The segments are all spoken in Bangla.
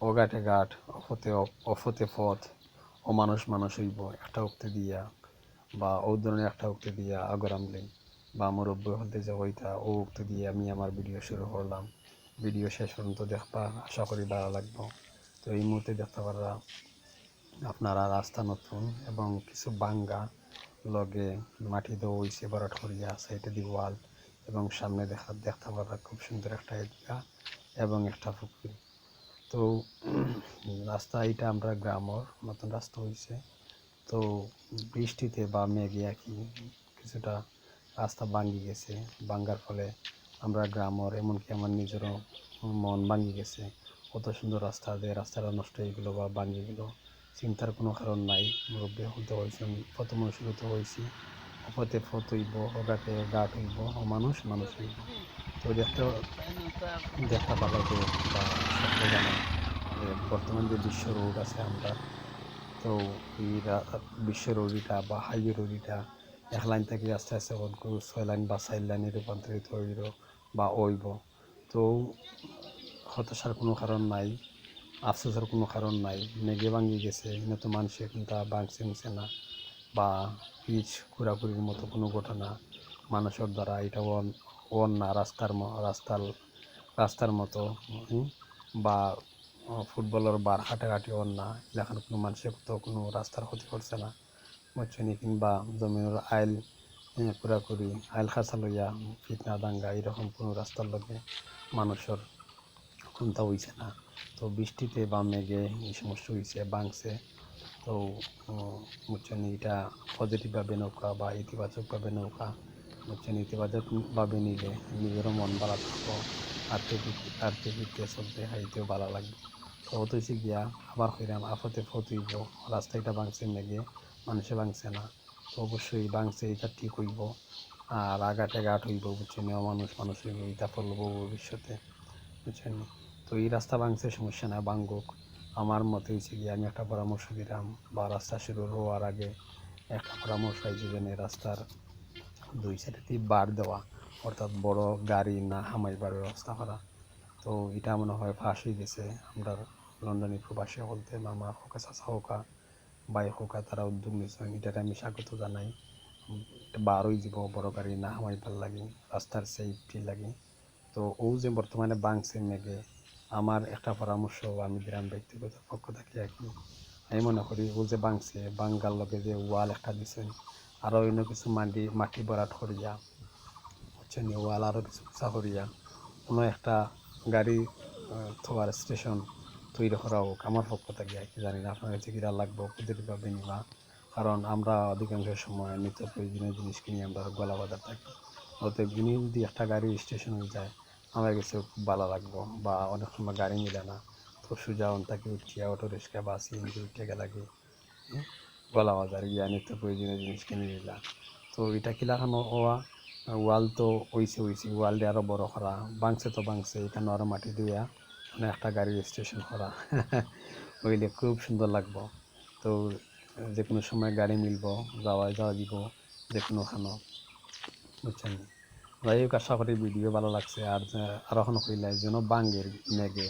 অগাটে ঘাট অফতে অফতে পথ ও মানুষ হইব, একটা উক্তি দিয়া, বা ও ধরনের একটা উক্তি দিয়া আগরামলে বা মুরব্বী হতে যে ওইটা ও উক্তি দিয়ে আমি আমার ভিডিও শুরু করলাম। ভিডিও শেষ পর্যন্ত দেখবা, আশা করি ভালো লাগবো। তো এই মুহূর্তে দেখতে পারা আপনারা রাস্তা নতুন এবং কিছু বাঙ্গা লগে মাটি হয়েছে বরাট করিয়া সাইডে দি ওয়াল এবং সামনে দেখা, দেখতে পারা খুব সুন্দর একটা এরিয়া এবং একটা পুকুর। তো রাস্তা এটা আমরা গ্রামর মতন রাস্তা হয়েছে তো বৃষ্টিতে বা মেঘে আর কি কিছুটা রাস্তা ভাঙ্গি গেছে। ভাঙ্গার ফলে আমরা গ্রামর এমনকি আমার নিজেরও মন ভাঙ্গি গেছে। কত সুন্দর রাস্তা যে রাস্তাটা নষ্ট হয়ে গেলো বা ভাঙ্গি গেলো। চিন্তার কোনো কারণ নাই। মুরব্বী হতে হয়েছে মানুষের হতে হয়েছি। অপতে ফত হইব গাট হইব ও মানুষ মানুষ হইব তো দেখতে দেখা ভালো যে বা জানে বর্তমান যে বিশ্ব রোড আছে আমরা, তো এই বিশ্ব রোডিটা বা হাইওয়ে রোডিটা এক লাইন থেকে আস্তে আস্তে অল্প ছয় লাইন বা চার লাইনে রূপান্তরিত হইব বা হইব। তো হতাশার কোনো কারণ নাই, আফসোসের কোনো কারণ নাই মেঘে ভাঙি গেছে কিন্তু মানুষের কিন্তু ভাঙছে না। বা পিচ ঘোরাঘুরির মতো কোনো ঘটনা মানুষের দ্বারা এটা অন অন না, রাস্তার রাস্তার রাস্তার মতো বা ফুটবলের বার হাঁটাঘাটি অন না, এলাকার কোনো মানুষের তো কোনো রাস্তার ক্ষতি করছে না। বুঝছেন কিংবা জমিনের আইল ঘোরাঘুরি, আইল খাঁচা লইয়া ফিতনা দাঙ্গা, এরকম কোনো রাস্তার লগে মানুষের ক্ষমতা হইছে না। তো বৃষ্টিতে বা মেঘে এই সমস্যা হয়েছে ভাঙছে। তো বুঝছেন এটা পজিটিভভাবে নৌকা বা ইতিবাচকভাবে নৌকা বুঝছেন ইতিবাচকভাবে নিলে নিজেরও মন ভালো থাকব, আর্থিক আর্থিক দিকে চলতে হাইতেও ভালো লাগবে। তো অত হয়েছে গিয়া আবার হইলাম আফতে ফতুইব রাস্তাটা ভাঙছে মেঘে মানুষে ভাঙছে না। তো অবশ্যই ভাঙছে এটা ঠিক হইব, আর আগাটে ঘাট হইব বুঝছেন মানুষ মানুষ হইব এটা ফলবো ভবিষ্যতে, বুঝছেন তো এই রাস্তা ভাঙছে, সমস্যা না ভাঙ্গুক। আমার মতে হয়েছে কি আমি একটা পরামর্শ দিলাম বা রাস্তা শুরু হওয়ার আগে একটা পরামর্শ হয়েছে যে না, রাস্তার দুই সাইডে বার দেওয়া অর্থাৎ বড় গাড়ি না হামাইবার ব্যবস্থা করা। তো এটা মনে হয় ফাঁস হয়ে গেছে। আমরা লন্ডনে প্রবাসী বলতে মামা হোকা চাচা হোকা বাই হোকা তারা উদ্যোগ নিয়েছেন এটাকে আমি স্বাগত জানাই। উম, এটা বার হয়ে যাব বড় গাড়ি না হামাইবার লাগে রাস্তার সেফটি লাগে। তো ও যে বর্তমানে বাংছে মেঘে আমার একটা পরামর্শ আমি দিলাম ব্যক্তিগত পক্ষ থেকে কি আমি মনে করি, ও যে বাংছে, বাঙ্গাল লগে যে ওয়াল একটা দিছেন আরও অন্য কিছু মাটি মাটি ভরাট করিয়া, বুঝছেন ওয়াল আরও কিছু উঁচা করিয়া, কোনো একটা গাড়ি থোয়ার স্টেশন তৈরি করা হোক আমার পক্ষ থেকে আর কি জানি না, আপনার কাছে কিরা লাগবে, প্রতিভাবে নিবা কারণ আমরা অধিকাংশ সময় নিত্য প্রয়োজনীয় জিনিস কিনি আমরা গলা বাজার থাকি। অতএব যিনি যদি একটা গাড়ি স্টেশন যায় আমার কাছে খুব ভালো লাগবো বা অনেক সময় গাড়ি মিলে না। তো সুজা তাকে উঠিয়া অটো রিক্সা বা সিএনজি উঠে গেলাগে গলা বাজার গিয়া নিত্য প্রয়োজনীয় জিনিস কিনে নিলাম। তো এটা কিলাখানো হওয়া? ওয়াল তো হইছে হইছে। ওয়াল দিয়ে আরও বড় করা বাংছে তো বাংছে এখানে আরও মাটি দিয়া মানে একটা গাড়ির স্টেশন করা। হইলে খুব সুন্দর লাগবো। তো যে কোনো সময় গাড়ি মিলবো যাওয়া যাওয়া দিব যে কোনো খানো। বুঝছেন? যাই হোক আশা করি ভিডিও ভালো লাগছে আর যে- আর এখন কইলে যেন বাঙ্গের মেঘে।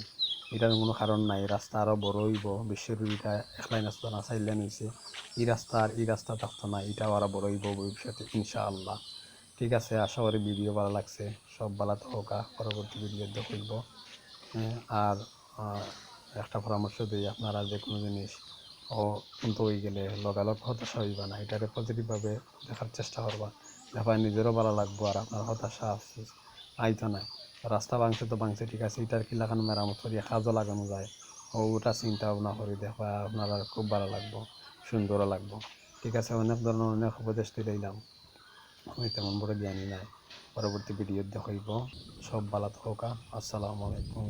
এটার কোনো কারণ নাই, রাস্তা আরও বড় হইব, বিশ্বের এটা একলাই রাস্তা না চাইলেন হয়েছে এই রাস্তা আর এই রাস্তা থাকতো না, এটাও আরও বড় হইব ভবিষ্যতে, ইনশাআল্লাহ। ঠিক আছে, আশা করি ভিডিও ভালো লাগছে। সব ভালো থাকা পরবর্তী ভিডিও দেখব। আর একটা পরামর্শ দিই আপনারা যে কোনো জিনিস, ও কিন্তু হয়ে গেলে লগালগ হতাশা হইবা না, এটারে পজিটিভভাবে দেখার চেষ্টা করবা। দেখা নিজেরও ভালো লাগবো আর আপনার হতাশা আফসোস। আইতো নাই। রাস্তা ভাঙছে তো ভাঙছে, ঠিক আছে এটার কি লাগানো মেরামত করিয়া কাজও লাগানো যায়। ও, ওটা চিন্তা ভাবনা করে, দেখা আপনার খুব ভালো লাগবো, সুন্দরও লাগবো। ঠিক আছে, অনেক ধরনের অনেক উপদেশ দিলাম। আমি তেমন বড় জ্ঞানী নাই। পরবর্তী ভিডিও দেখাইব। সব ভালো থাকা আসসালামু আলাইকুম।